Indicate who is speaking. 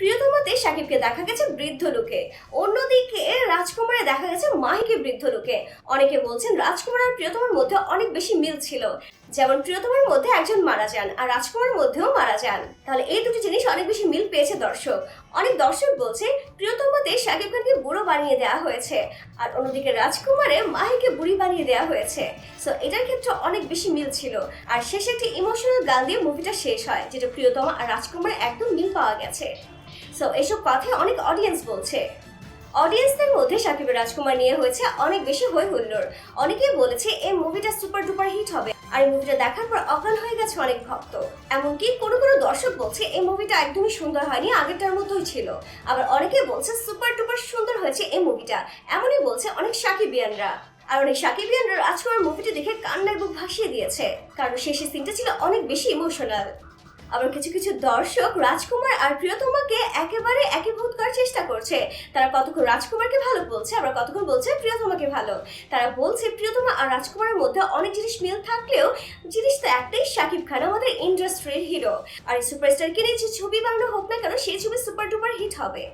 Speaker 1: প্রিয়তমাতে সাকিবকে দেখা গেছে বৃদ্ধ লোকে। অন্যদিকে রাজকুমারে দেখা গেছে মাহিকে বৃদ্ধ লোকে। অনেকে বলছেন রাজকুমার আর প্রিয়তমার মধ্যে অনেক বেশি মিল ছিল। যেমন প্রিয়তমার মধ্যে একজন মারা যান আর রাজকুমার মধ্যেও মারা যান। তাহলে এই দুটি জিনিস অনেক বেশি মিল পেয়েছে দর্শক। অনেক দর্শক বলছে প্রিয়তমাতে শাকিব খানকে বুড়ো বানিয়ে দেওয়া হয়েছে, আর অন্যদিকে রাজকুমারে মাহিকে বুড়ি বানিয়ে দেওয়া হয়েছে। সো এটার ক্ষেত্রে অনেক বেশি মিল ছিল। আর শেষে একটি ইমোশনাল গান দিয়ে মুভিটা শেষ হয়, যেটা প্রিয়তমা আর রাজকুমার একদম মিল পাওয়া গেছে। সো এসব কথায় অনেক অডিয়েন্স বলছে। অডিয়েন্সদের মধ্যে সাকিবের রাজকুমার নিয়ে হয়েছে অনেক বেশি হই হুল্লোড় অনেকেই বলেছে এই মুভিটা সুপার ডুপার হিট হবে আর এই মুভিটা দেখার পর অজ্ঞান হয়ে গেছে অনেক ভক্ত। এমনকি কোনো কোনো দর্শক বলছে এই মুভিটা একদমই সুন্দর হয়নি, আগেরটার মতোই ছিল। আবার অনেকে বলছে সুপার ডুপার সুন্দর হয়েছে এই মুভিটা এমনই বলছে অনেক সাকিবিয়ানরা। আর অনেক সাকিবিয়ানরা রাজকুমার মুভিটি দেখে কান্নার বুক ভাসিয়ে দিয়েছে। কারণ শেষের সিনটা ছিল অনেক বেশি ইমোশনাল আবার কিছু কিছু দর্শক রাজকুমার আর প্রিয়তমাকে একেবারে একীভূত করার চেষ্টা করছে। তারা কতক্ষণ রাজকুমারকে ভালো বলছে, আবার কতক্ষণ বলছে প্রিয়তমাকে ভালো? তারা বলছে প্রিয়তমা আর রাজকুমারের মধ্যে অনেক জিনিস মিল থাকলেও জিনিস তো একটাই, শাকিব খান আমাদের ইন্ডাস্ট্রির হিরো। আর এই সুপারস্টারকে নিয়ে যে ছবি বাংলা হোক না কেন, সেই ছবি সুপার ডুপার হিট হবে।